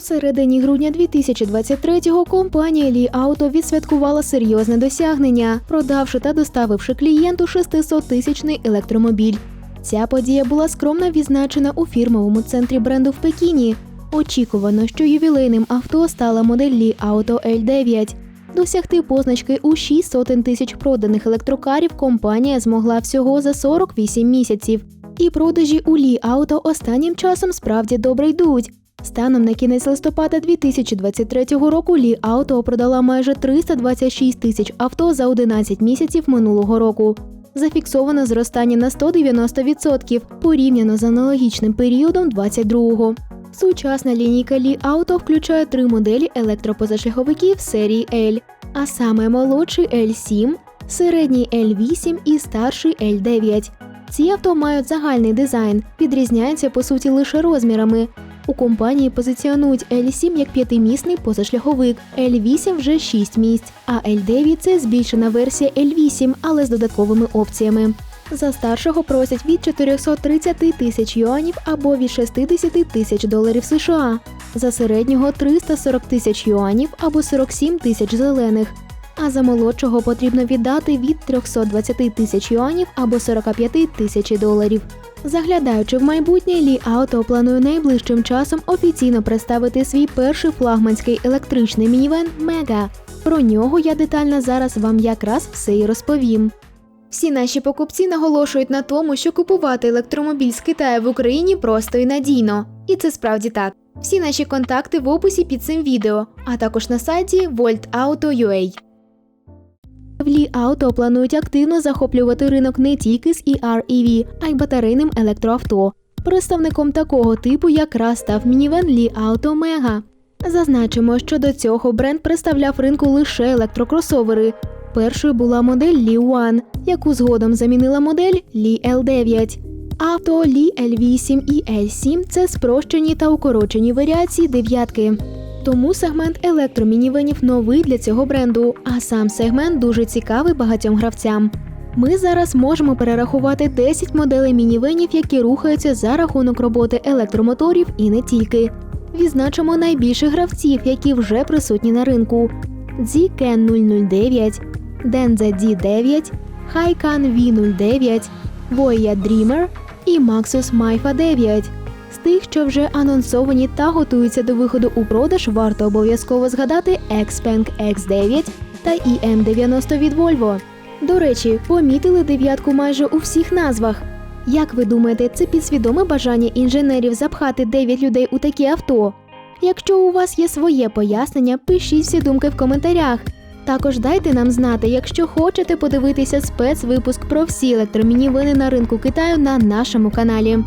У середині грудня 2023-го компанія Лі Auto відсвяткувала серйозне досягнення, продавши та доставивши клієнту 600-тисячний електромобіль. Ця подія була скромно відзначена у фірмовому центрі бренду в Пекіні. Очікувано, що ювілейним авто стала модель Лі Auto L9. Досягти позначки у 6 сотень тисяч проданих електрокарів компанія змогла всього за 48 місяців. І продажі у Лі Auto останнім часом справді добре йдуть. Станом на кінець листопада 2023 року Лі Auto продала майже 326 тисяч авто за 11 місяців минулого року. Зафіксовано зростання на 190% порівняно з аналогічним періодом 22-го. Сучасна лінійка Лі Auto включає три моделі електропозашляховиків серії L, а саме молодший L7, середній L8 і старший L9. Ці авто мають загальний дизайн, відрізняються по суті лише розмірами. У компанії позиціонують L7 як п'ятимісний позашляховик, L8 вже 6 місць, а L9 це збільшена версія L8, але з додатковими опціями. За старшого просять від 430 тисяч юанів або від 60 тисяч доларів США, за середнього 340 тисяч юанів або 47 тисяч зелених. А за молодшого потрібно віддати від 320 тисяч юанів або 45 тисяч доларів. Заглядаючи в майбутнє, Лі Auto планує найближчим часом офіційно представити свій перший флагманський електричний мінівен Мега. Про нього я детально зараз вам якраз все і розповім. Всі наші покупці наголошують на тому, що купувати електромобіль з Китаю в Україні просто і надійно. І це справді так. Всі наші контакти в описі під цим відео, а також на сайті voltauto.ua. В Лі Auto планують активно захоплювати ринок не тільки з ER-EV, а й батарейним електроавто. Представником такого типу якраз став мінівен Лі Auto Mega. Зазначимо, що до цього бренд представляв ринку лише електрокросовери. Першою була модель Лі One, яку згодом замінила модель Лі L9. Авто Лі L8 і L7 це спрощені та укорочені варіації дев'ятки. Тому сегмент електромінівенів новий для цього бренду, а сам сегмент дуже цікавий багатьом гравцям. Ми зараз можемо перерахувати 10 моделей мінівенів, які рухаються за рахунок роботи електромоторів і не тільки. Відзначимо найбільших гравців, які вже присутні на ринку: Ziken 009, Denza D9, Хайкан V09, Voya Dreamer і Maxus Maifa 9. Тих, що вже анонсовані та готуються до виходу у продаж, варто обов'язково згадати Xpeng X9 та EM90 від Volvo. До речі, помітили дев'ятку майже у всіх назвах. Як ви думаєте, це підсвідоме бажання інженерів запхати 9 людей у такі авто? Якщо у вас є своє пояснення, пишіть всі думки в коментарях. Також дайте нам знати, якщо хочете подивитися спецвипуск про всі електромінівини на ринку Китаю на нашому каналі.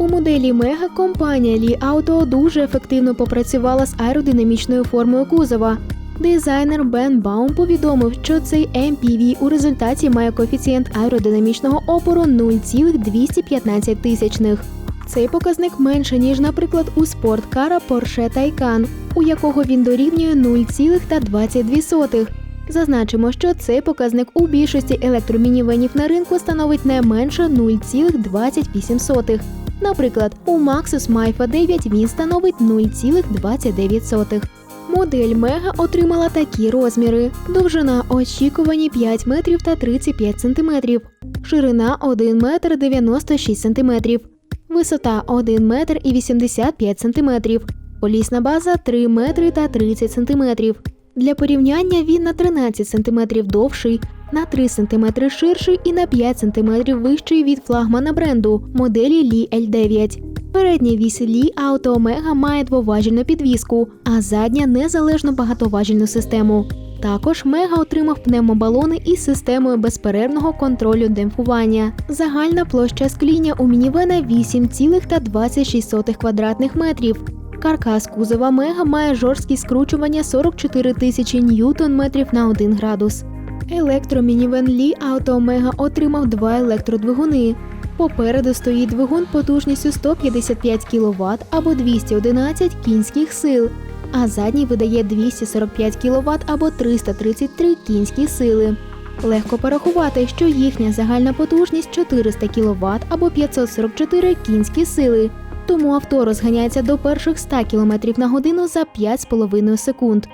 У моделі Мега компанія Лі Auto дуже ефективно попрацювала з аеродинамічною формою кузова. Дизайнер Бен Баум повідомив, що цей MPV у результаті має коефіцієнт аеродинамічного опору 0,215 тисячних. Цей показник менше, ніж, наприклад, у спорткара Porsche Taycan, у якого він дорівнює 0,22. Зазначимо, що цей показник у більшості електромінівенів на ринку становить не менше 0,28. Наприклад, у Maxus Maifa 9 він становить 0,29. Модель Мега отримала такі розміри: довжина очікувані 5 метрів та 35 сантиметрів, ширина 1 метр 96 сантиметрів, висота 1 метр і 85 сантиметрів, колісна база 3 метри та 30 сантиметрів. Для порівняння він на 13 см довший, на 3 см ширший і на 5 см вищий від флагмана бренду моделі Лі L9. Передня вісь Лі Auto Omega має двоважільну підвіску, а задня незалежно багатоважільну систему. Також Мега отримав пневмобалони із системою безперервного контролю демпфування. Загальна площа скління у мінівена 8,26 квадратних метрів. Каркас кузова Мега має жорсткість скручування 44 тисячі ньютон метрів на 1 градус. Електромінівен Лі Auto Мега отримав два електродвигуни. Попереду стоїть двигун потужністю 155 кВт або 211 кінських сил, а задній видає 245 кВт або 333 кінські сили. Легко порахувати, що їхня загальна потужність 400 кВт або 544 кінські сили. Тому авто розганяється до перших 100 км на годину за 5,5 секунд.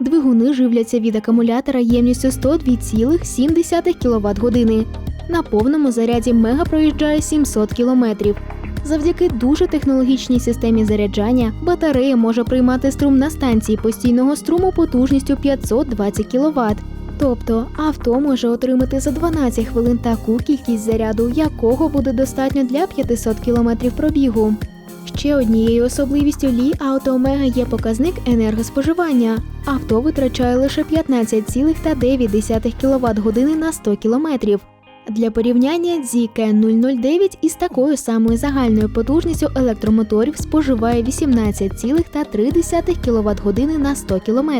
Двигуни живляться від акумулятора ємністю 102,7 кВт години. На повному заряді мега проїжджає 700 км. Завдяки дуже технологічній системі заряджання батарея може приймати струм на станції постійного струму потужністю 520 кВт. Тобто авто може отримати за 12 хвилин таку кількість заряду, якого буде достатньо для 500 км пробігу. Ще однією особливістю Лі Auto Omega є показник енергоспоживання. Авто витрачає лише 15,9 кВт години на 100 км. Для порівняння ZK009 із такою самою загальною потужністю електромоторів споживає 18,3 кВт години на 100 км.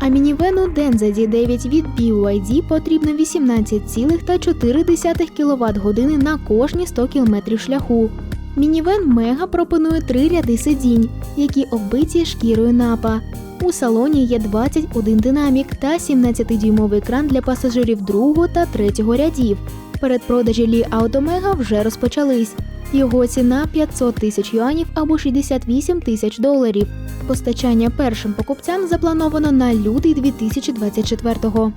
А мінівену Denza D9 від BYD потрібно 18,4 кВт години на кожні 100 км шляху. Мінівен Мега пропонує три ряди сидінь, які оббиті шкірою напа. У салоні є 21 динамік та 17-дюймовий екран для пасажирів другого та третього рядів. Передпродажі Лі Автомега вже розпочались. Його ціна 500 тисяч юанів або 68 тисяч доларів. Постачання першим покупцям заплановано на лютий 2024-го.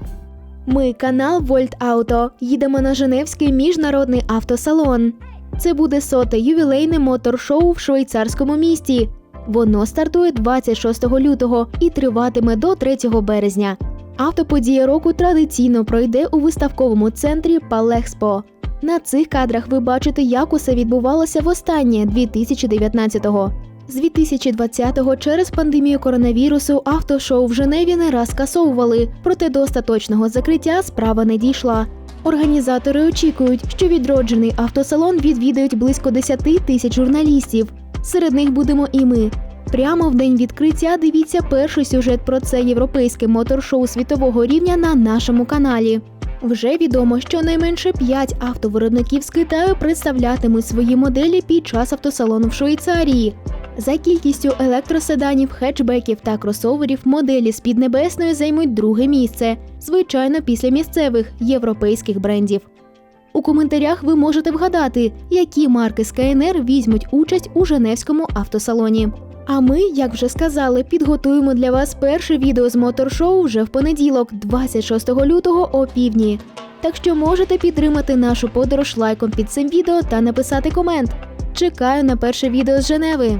Ми канал Вольт Ауто. Їдемо на Женевський міжнародний автосалон. Це буде соте ювілейне мотор-шоу в швейцарському місті. Воно стартує 26 лютого і триватиме до 3 березня. Автоподія року традиційно пройде у виставковому центрі Палехспо. На цих кадрах ви бачите, як усе відбувалося востаннє 2019-го. З 2020-го через пандемію коронавірусу автошоу в Женеві не раз скасовували, проте до остаточного закриття справа не дійшла. Організатори очікують, що відроджений автосалон відвідають близько 10 тисяч журналістів. Серед них будемо і ми. Прямо в день відкриття дивіться перший сюжет про це європейське мотор-шоу світового рівня на нашому каналі. Вже відомо, що найменше 5 автовиробників з Китаю представлятимуть свої моделі під час автосалону в Швейцарії. За кількістю електроседанів, хетчбеків та кросоверів моделі з Піднебесної займуть друге місце, звичайно, після місцевих європейських брендів. У коментарях ви можете вгадати, які марки з КНР візьмуть участь у Женевському автосалоні. А ми, як вже сказали, підготуємо для вас перше відео з моторшоу вже в понеділок, 26 лютого о півдні. Так що можете підтримати нашу подорож лайком під цим відео та написати комент. Чекаю на перше відео з Женеви.